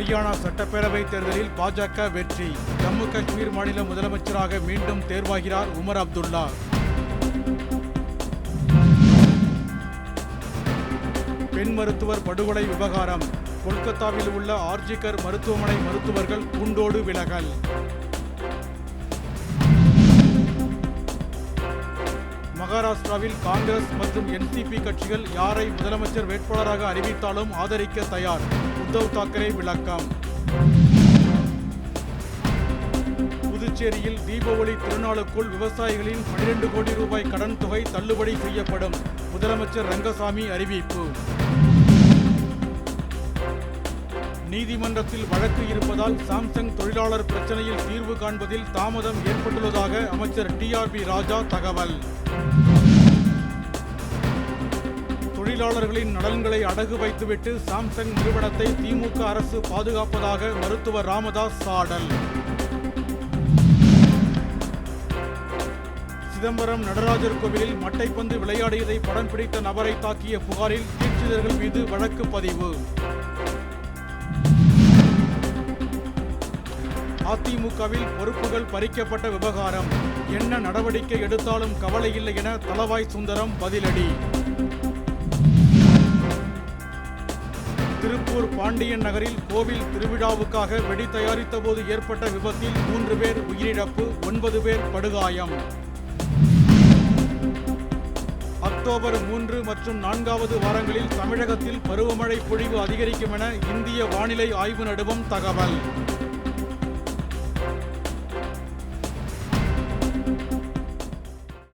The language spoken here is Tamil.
ஹரியானா சட்டப்பேரவை தேர்தலில் பாஜக வெற்றி. ஜம்மு காஷ்மீர் மாநில முதலமைச்சராக மீண்டும் தேர்வாகிறார் உமர் அப்துல்லா. பெண் மருத்துவர் படுகொலை விவகாரம். கொல்கத்தாவில் உள்ள ஆர்ஜிகர் மருத்துவமனை மருத்துவர்கள் கூண்டோடு விலகல். மகாராஷ்டிராவில் காங்கிரஸ் மற்றும் என்சிபி கட்சிகள் யாரை முதலமைச்சர் வேட்பாளராக அறிவித்தாலும் ஆதரிக்க தயார். உத்தவ் தாக்கரே விளக்கம். புதுச்சேரியில் தீபாவளி திருநாளுக்குள் விவசாயிகளின் 12 கோடி ரூபாய் கடன் தொகை தள்ளுபடி செய்யப்படும். முதலமைச்சர் ரங்கசாமி அறிவிப்பு. நீதிமன்றத்தில் வழக்கு இருப்பதால் சாம்சங் தொழிலாளர் பிரச்சனையில் தீர்வு காண்பதில் தாமதம் ஏற்பட்டுள்ளதாக அமைச்சர் டிஆர்பி ராஜா தகவல். தொழிலாளர்களின் நலன்களை அடகு வைத்துவிட்டு சாம்சங் நிறுவனத்தை திமுக அரசு பாதுகாப்பதாக மருத்துவர் ராமதாஸ் சாடல். சிதம்பரம் நடராஜர் கோவிலில் மட்டைப்பந்து விளையாடியதை படம் பிடித்த நபரை தாக்கிய புகாரில் தீட்சிதர்கள் மீது வழக்கு பதிவு. அதிமுகவில் பொறுப்புகள் பறிக்கப்பட்ட விவகாரம். என்ன நடவடிக்கை எடுத்தாலும் கவலை இல்லை என தளவாய் சுந்தரம் பதிலடி. திருப்பூர் பாண்டியன் நகரில் கோவில் திருவிழாவுக்காக வெடி தயாரித்த போது ஏற்பட்ட விபத்தில் மூன்று பேர் உயிரிழப்பு ஒன்பது பேர் படுகாயம். அக்டோபர் மூன்று மற்றும் நான்காவது வாரங்களில் தமிழகத்தில் பருவமழை பொழிவு அதிகரிக்கும் என இந்திய வானிலை ஆய்வு நடுவம் தகவல்.